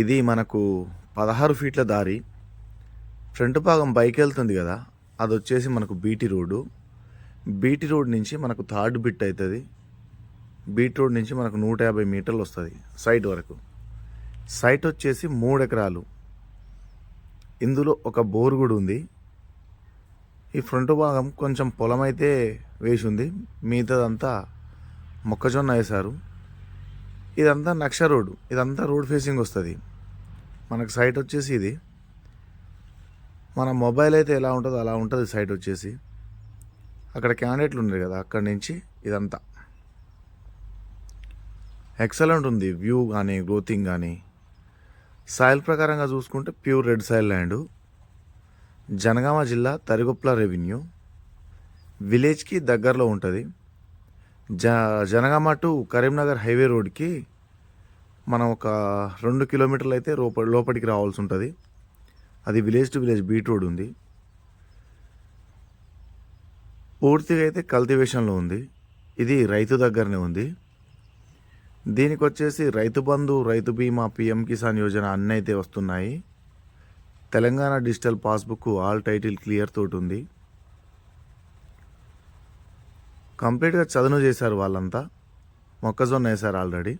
ఇది మనకు పదహారు ఫీట్ల దారి. ఫ్రంట్ భాగం బైక్ వెళ్తుంది కదా అది వచ్చేసి మనకు బీటీ రోడ్డు. బీటీ రోడ్ నుంచి మనకు థర్డ్ బిట్ అవుతుంది బీట్ రోడ్ నుంచి మనకు నూట యాభై మీటర్లు వస్తుంది సైట్ వరకు. సైట్ వచ్చేసి మూడు ఎకరాలు. ఇందులో ఒక బోర్ కూడా ఉంది. ఈ ఫ్రంట్ భాగం కొంచెం పొలం అయితే వేసి ఉంది మిగతాదంతా మొక్కజొన్న వేశారు. ఇదంతా నక్ష రోడ్డు. ఇదంతా రోడ్ ఫేసింగ్ వస్తుంది. మనకు సైట్ వచ్చేసి ఇది. మన మొబైల్ అయితే ఎలా ఉంటుందో అలా ఉంటుంది సైట్ వచ్చేసి. అక్కడ క్యాండిడేట్లు ఉన్నారు కదా అక్కడి నుంచి ఇదంతా. ఎక్సలెంట్ ఉంది వ్యూ కానీ గ్రోతింగ్ కానీ సాయిల్ ప్రకారంగా చూసుకుంటే pure red soil land Jangaon జిల్లా తరిగొప్ల రెవెన్యూ విలేజ్కి దగ్గరలో ఉంటుంది. జ జనగామ టు కరీంనగర్ హైవే రోడ్కి మనం ఒక రెండు కిలోమీటర్లు అయితే లోప లోపలికి రావాల్సి ఉంటుంది. అది village to village BT road ఉంది. పూర్తిగా అయితే కల్టివేషన్లో ఉంది. ఇది రైతు దగ్గరనే ఉంది. దీనికి వచ్చేసి రైతు బంధు రైతు బీమా పిఎం కిసాన్ యోజన అన్నీ అయితే వస్తున్నాయి. Telangana digital passbook all title clear తోటి ఉంది. కంప్లీట్గా చదును చేశారు వాళ్ళంతా. మొక్కజొన్న వేశారు ఆల్రెడీ.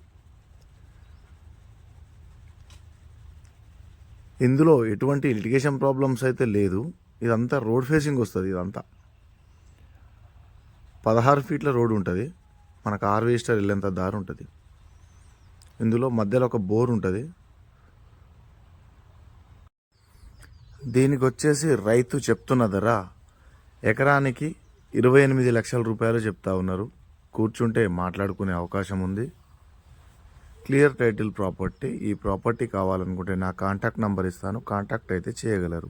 ఇందులో ఎటువంటి లిటిగేషన్ ప్రాబ్లమ్స్ అయితే లేదు. ఇదంతా రోడ్ ఫేసింగ్ వస్తుంది ఇదంతా. పదహారు ఫీట్ల రోడ్ ఉంటుంది. మనకు హార్వెస్టర్ వెళ్ళేంత దారి ఉంటుంది. ఇందులో మధ్యలో ఒక బోర్ ఉంటుంది. దీనికి వచ్చేసి రైతు చెప్తున్న ధర ఎకరానికి ఇరవై ఎనిమిది లక్షల రూపాయలు చెప్తా ఉన్నారు. కూర్చుంటే మాట్లాడుకునే అవకాశం ఉంది. క్లియర్ టైటిల్ ప్రాపర్టీ ఈ ప్రాపర్టీ కావాలనుకుంటే నా కాంటాక్ట్ నంబర్ ఇస్తాను కాంటాక్ట్ అయితే చేయగలరు.